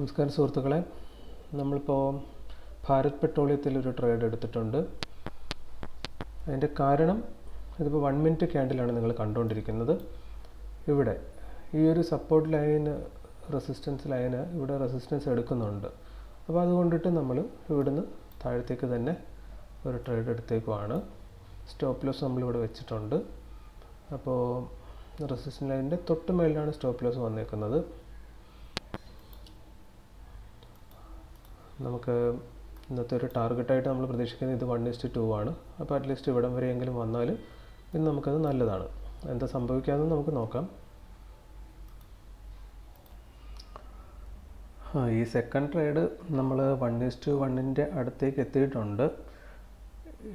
നമസ്കാരം സുഹൃത്തുക്കളെ. നമ്മളിപ്പോൾ ഭാരത് പെട്രോളിയത്തിൽ ഒരു ട്രേഡ് എടുത്തിട്ടുണ്ട്. അതിന്റെ കാരണം ഇതിപ്പോൾ വൺ മിനിറ്റ് ക്യാൻഡിലാണ് നിങ്ങൾ കണ്ടുകൊണ്ടിരിക്കുന്നത് ഇവിടെ ഈ ഒരു സപ്പോർട്ട് ലൈന് റെസിസ്റ്റൻസ് ലൈന് ഇവിടെ റെസിസ്റ്റൻസ് എടുക്കുന്നുണ്ട്. അപ്പോൾ അതുകൊണ്ടിട്ട് നമ്മൾ ഇവിടുന്ന് താഴത്തേക്ക് തന്നെ ഒരു ട്രേഡ് എടുത്തേക്കുമാണ് സ്റ്റോപ്പ് ലോസ് നമ്മളിവിടെ വെച്ചിട്ടുണ്ട്. അപ്പോൾ റെസിസ്റ്റൻസ് ലൈനിന്റെ തൊട്ട് മേളിലാണ് സ്റ്റോപ്പ് ലോസ് വന്നേക്കുന്നത്. നമുക്ക് ഇന്നത്തെ ഒരു ടാർഗറ്റായിട്ട് നമ്മൾ പ്രതീക്ഷിക്കുന്നത് ഇത് വൺ ഇസ്റ്റ് ടു ആണ്. അപ്പോൾ അറ്റ്ലീസ്റ്റ് ഇവിടം വരെയെങ്കിലും വന്നാൽ ഇന്ന് നമുക്കത് നല്ലതാണ്. എന്താ സംഭവിക്കാമെന്ന് നമുക്ക് നോക്കാം. ഈ സെക്കൻഡ് ട്രേഡ് നമ്മൾ വൺ ഇസ്റ്റ് വണ്ണിന്റെ അടുത്തേക്ക് എത്തിയിട്ടുണ്ട്.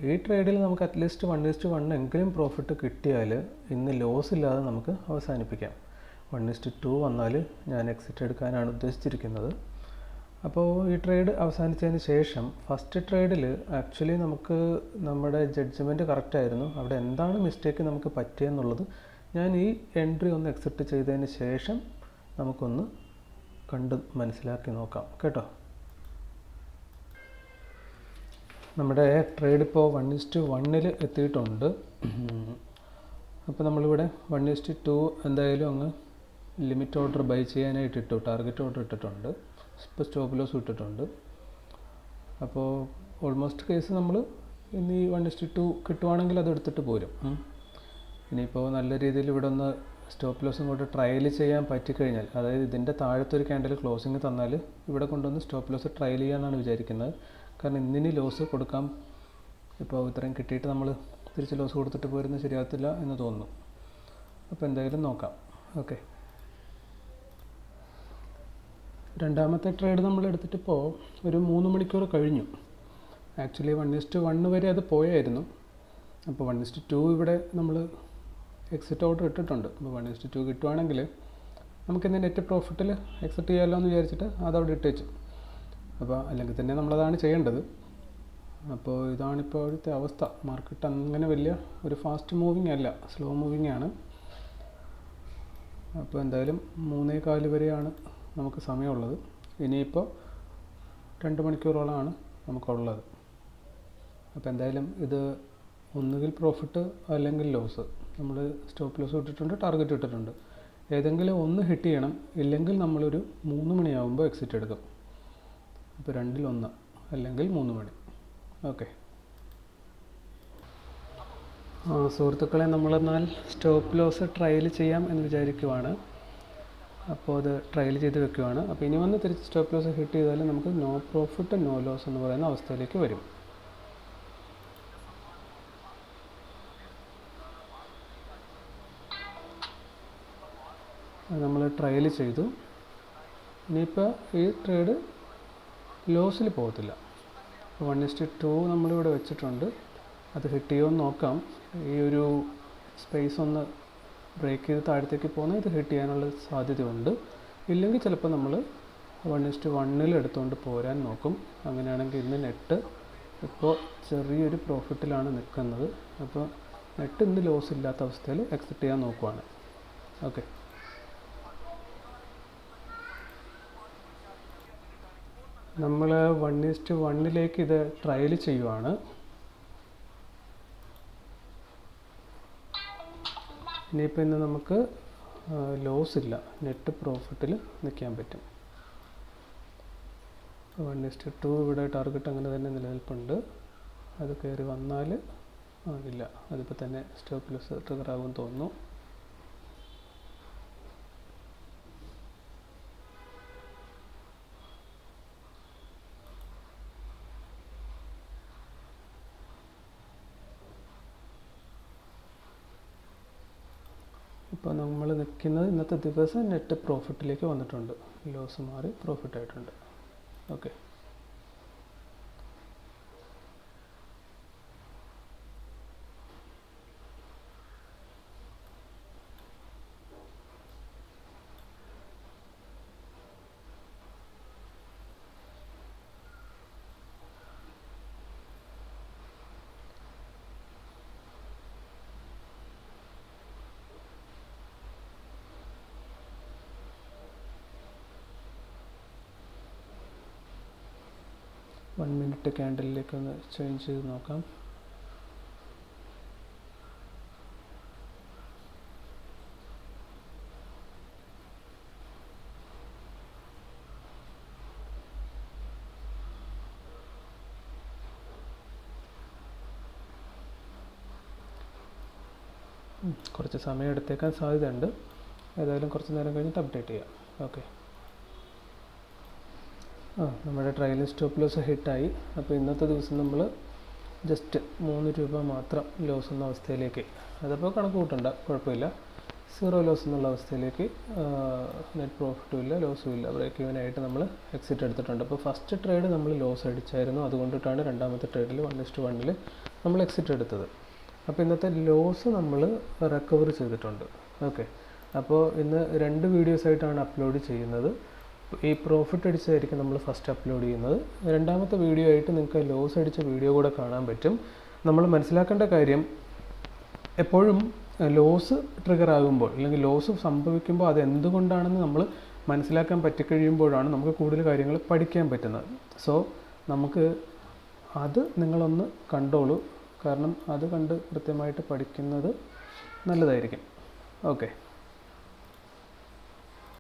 ഈ ട്രേഡിൽ നമുക്ക് at least one is to one എങ്കിലും പ്രോഫിറ്റ് കിട്ടിയാൽ ഇന്ന് ലോസ് ഇല്ലാതെ നമുക്ക് അവസാനിപ്പിക്കാം. വൺ ഇസ്റ്റ് ടു വന്നാൽ ഞാൻ എക്സിറ്റ് എടുക്കാനാണ് ഉദ്ദേശിച്ചിരിക്കുന്നത്. അപ്പോൾ ഈ ട്രേഡ് അവസാനിച്ചതിന് ശേഷം ഫസ്റ്റ് ട്രേഡിൽ ആക്ച്വലി നമുക്ക് നമ്മുടെ ജഡ്ജ്മെന്റ് കറക്റ്റായിരുന്നു അവിടെ എന്താണ് മിസ്റ്റേക്ക് നമുക്ക് പറ്റിയെന്നുള്ളത് ഞാൻ ഈ എൻട്രി ഒന്ന് എക്സെപ്റ്റ് ചെയ്തതിന് ശേഷം നമുക്കൊന്ന് കണ്ട് മനസ്സിലാക്കി നോക്കാം. കേട്ടോ? നമ്മുടെ ട്രേഡ് ഇപ്പോൾ വൺ ഇസ്റ്റ് വണ്ണിൽ എത്തിയിട്ടുണ്ട്. അപ്പോൾ നമ്മളിവിടെ വൺ ഇസ്റ്റ് ടു എന്തായാലും അങ്ങ് ലിമിറ്റ് ഓർഡർ ബൈ ചെയ്യാനായിട്ട് ഇട്ടു. ടാർഗറ്റ് ഓർഡർ ഇട്ടിട്ടുണ്ട്. ഇപ്പോൾ സ്റ്റോപ്പ് ലോസ് ഇട്ടിട്ടുണ്ട് അപ്പോൾ ഓൾമോസ്റ്റ് കേസ് നമ്മൾ ഇനി വൺ ഇസ്റ്റ് ടു കിട്ടുവാണെങ്കിൽ അത് എടുത്തിട്ട് പോരും. ഇനിയിപ്പോൾ നല്ല രീതിയിൽ ഇവിടെ ഒന്ന് സ്റ്റോപ്പ് ലോസ് ഇങ്ങോട്ട് ട്രയൽ ചെയ്യാൻ പറ്റിക്കഴിഞ്ഞാൽ അതായത് ഇതിന്റെ താഴത്തെ ഒരു ക്യാൻഡിൽ ക്ലോസിങ് തന്നാൽ ഇവിടെ കൊണ്ടുവന്ന് സ്റ്റോപ്പ് ലോസ് ട്രയൽ ചെയ്യാനാണ് വിചാരിക്കുന്നത്. കാരണം ഇന്നിനി ലോസ് കൊടുക്കാം. ഇപ്പോൾ ഇത്രയും കിട്ടിയിട്ട് നമ്മൾ തിരിച്ച് ലോസ് കൊടുത്തിട്ട് പോരുന്നത് ശരിയാകത്തില്ല എന്ന് തോന്നുന്നു. അപ്പോൾ എന്തായാലും നോക്കാം. ഓക്കെ രണ്ടാമത്തെ ട്രേഡ് നമ്മൾ എടുത്തിട്ടിപ്പോൾ ഒരു മൂന്ന് മണിക്കൂർ കഴിഞ്ഞു. ആക്ച്വലി വൺ ഇസ്റ്റ് വണ്ണ് വരെ അത് പോയായിരുന്നു. അപ്പോൾ വൺ ഇസ്റ്റ് ടു ഇവിടെ നമ്മൾ എക്സിറ്റ് ഓർഡർ ഇട്ടിട്ടുണ്ട്. അപ്പോൾ വൺ ഇസ്റ്റ് ടു കിട്ടുവാണെങ്കിൽ നമുക്കിന്ന് നെറ്റ് പ്രോഫിറ്റിൽ എക്സിറ്റ് ചെയ്യാമല്ലോ എന്ന് വിചാരിച്ചിട്ട് അതവിടെ ഇട്ടേച്ചു അപ്പോൾ അല്ലെങ്കിൽ തന്നെ നമ്മളതാണ് ചെയ്യേണ്ടത്. അപ്പോൾ ഇതാണിപ്പോൾ അവിടുത്തെ അവസ്ഥ. മാർക്കറ്റ് അങ്ങനെ വലിയ ഒരു ഫാസ്റ്റ് മൂവിങ് അല്ല. സ്ലോ മൂവിങ് ആണ്. അപ്പോൾ എന്തായാലും മൂന്നേ കാൽ വരെയാണ് നമുക്ക് സമയമുള്ളത്. ഇനിയിപ്പോൾ രണ്ട് മണിക്കൂറോളമാണ് നമുക്കുള്ളത്. അപ്പോൾ എന്തായാലും ഇത് ഒന്നുകിൽ പ്രോഫിറ്റ് അല്ലെങ്കിൽ ലോസ് നമ്മൾ സ്റ്റോപ്പ് ലോസ് ഇട്ടിട്ടുണ്ട് ടാർഗറ്റ് ഇട്ടിട്ടുണ്ട്. ഏതെങ്കിലും ഒന്ന് ഹിറ്റ് ചെയ്യണം. ഇല്ലെങ്കിൽ നമ്മളൊരു മൂന്ന് മണിയാകുമ്പോൾ എക്സിറ്റ് എടുക്കും. അപ്പോൾ രണ്ടിലൊന്ന് അല്ലെങ്കിൽ മൂന്ന് മണി. ഓക്കെ. സുഹൃത്തുക്കളെ നമ്മളെന്നാൽ സ്റ്റോപ്പ് ലോസ് ട്രയൽ ചെയ്യാം എന്ന് വിചാരിക്കുവാണ്. അപ്പോൾ അത് ട്രയൽ ചെയ്ത് വെക്കുകയാണ് അപ്പോൾ ഇനി വന്ന് തിരിച്ച് സ്റ്റോപ്പ് ലോസ് ഹിറ്റ് ചെയ്താൽ നമുക്ക് നോ പ്രോഫിറ്റ് നോ ലോസ് എന്ന് പറയുന്ന അവസ്ഥയിലേക്ക് വരും. നമ്മൾ ട്രയൽ ചെയ്തു. ഇനിയിപ്പോൾ ഈ ട്രേഡ് ലോസിൽ പോകത്തില്ല. വൺ ഇസ്റ്റ് ടു നമ്മളിവിടെ വെച്ചിട്ടുണ്ട്. അത് ഹിറ്റ് ചെയ്യുമെന്ന് നോക്കാം. ഈ ഒരു സ്പേസ് ഒന്ന് ബ്രേക്ക് ചെയ്ത് താഴത്തേക്ക് പോകുന്ന ഇത് ഹിറ്റ് ചെയ്യാനുള്ള സാധ്യതയുണ്ട്. ഇല്ലെങ്കിൽ ചിലപ്പോൾ നമ്മൾ വൺ ഇസ്റ്റ് വണ്ണിൽ എടുത്തുകൊണ്ട് പോരാൻ നോക്കും. അങ്ങനെയാണെങ്കിൽ ഇന്ന് നെറ്റ് ഇപ്പോൾ ചെറിയൊരു പ്രോഫിറ്റിലാണ് നിൽക്കുന്നത്. അപ്പോൾ നെറ്റ് ഇന്ന് ലോസ് ഇല്ലാത്ത അവസ്ഥയിൽ എക്സിറ്റ് ചെയ്യാൻ നോക്കുവാണ്. ഓക്കെ നമ്മൾ വൺ ഇസ്റ്റ് വണ്ണിലേക്ക് ഇത് ട്രയൽ ചെയ്യുവാണ്. ഇനിയിപ്പോൾ ഇന്ന് നമുക്ക് ലോസ് ഇല്ല. നെറ്റ് പ്രോഫിറ്റിൽ നിൽക്കാൻ പറ്റും. വൺ ഇസ്റ്റ് ടു ഇവിടെ ടാർഗറ്റ് അങ്ങനെ തന്നെ നിലനിൽപ്പുണ്ട്. അത് കയറി വന്നാൽ ഇല്ല. അതിപ്പോൾ തന്നെ സ്റ്റോപ്പ് ലോസ് ട്രിഗർ ആകുമെന്ന് തോന്നുന്നു. ഇപ്പോൾ നമ്മൾ നിൽക്കുന്നത് ഇന്നത്തെ ദിവസം നെറ്റ് പ്രോഫിറ്റിലേക്ക് വന്നിട്ടുണ്ട്. ലോസ് മാറി പ്രോഫിറ്റ് ആയിട്ടുണ്ട്. ഓക്കെ വൺ മിനിറ്റ് ക്യാൻഡലിലേക്ക് ഒന്ന് ചേഞ്ച് ചെയ്ത് നോക്കാം. കുറച്ച് സമയം എടുത്തേക്കാൻ സാധ്യതയുണ്ട്. ഏതായാലും കുറച്ച് നേരം കഴിഞ്ഞിട്ട് അപ്ഡേറ്റ് ചെയ്യാം. ഓക്കെ ആ നമ്മുടെ ട്രയൽ സ്റ്റോപ്പ് ലോസ് ഹിറ്റായി അപ്പോൾ ഇന്നത്തെ ദിവസം നമ്മൾ ജസ്റ്റ് മൂന്ന് രൂപ മാത്രം ലോസ് എന്ന അവസ്ഥയിലേക്ക്. അതപ്പോൾ കണക്ക് കൂട്ടണ്ട കുഴപ്പമില്ല. സീറോ ലോസ് എന്നുള്ള അവസ്ഥയിലേക്ക് നെറ്റ് പ്രോഫിറ്റും ഇല്ല ലോസും ഇല്ല. ബ്രേക്ക് ഈവൻ ആയിട്ട് നമ്മൾ എക്സിറ്റ് എടുത്തിട്ടുണ്ട്. അപ്പോൾ ഫസ്റ്റ് ട്രേഡ് നമ്മൾ ലോസ് അടിച്ചായിരുന്നു. അതുകൊണ്ടിട്ടാണ് രണ്ടാമത്തെ ട്രേഡിൽ വൺ ഇസ്റ്റ് വണ്ണിൽ നമ്മൾ എക്സിറ്റ് എടുത്തത്. അപ്പോൾ ഇന്നത്തെ ലോസ് നമ്മൾ റിക്കവർ ചെയ്തിട്ടുണ്ട്. ഓക്കെ അപ്പോൾ ഇന്ന് രണ്ട് വീഡിയോസ് ആയിട്ടാണ് അപ്ലോഡ് ചെയ്യുന്നത്. ഈ പ്രോഫിറ്റ് അടിച്ചതായിരിക്കും നമ്മൾ ഫസ്റ്റ് അപ്ലോഡ് ചെയ്യുന്നത്. രണ്ടാമത്തെ വീഡിയോ ആയിട്ട് നിങ്ങൾക്ക് ലോസ് അടിച്ച വീഡിയോ കൂടെ കാണാൻ പറ്റും. നമ്മൾ മനസ്സിലാക്കേണ്ട കാര്യം എപ്പോഴും ലോസ് ട്രിഗർ ആകുമ്പോൾ അല്ലെങ്കിൽ ലോസ് സംഭവിക്കുമ്പോൾ അത് എന്തുകൊണ്ടാണെന്ന് നമ്മൾ മനസ്സിലാക്കാൻ പറ്റിക്കഴിയുമ്പോഴാണ് നമുക്ക് കൂടുതൽ കാര്യങ്ങൾ പഠിക്കാൻ പറ്റുന്നത്. സോ നമുക്ക് അത് നിങ്ങളൊന്ന് കണ്ടോളൂ. കാരണം അത് കണ്ട് കൃത്യമായിട്ട് പഠിക്കുന്നത് നല്ലതായിരിക്കും. ഓക്കെ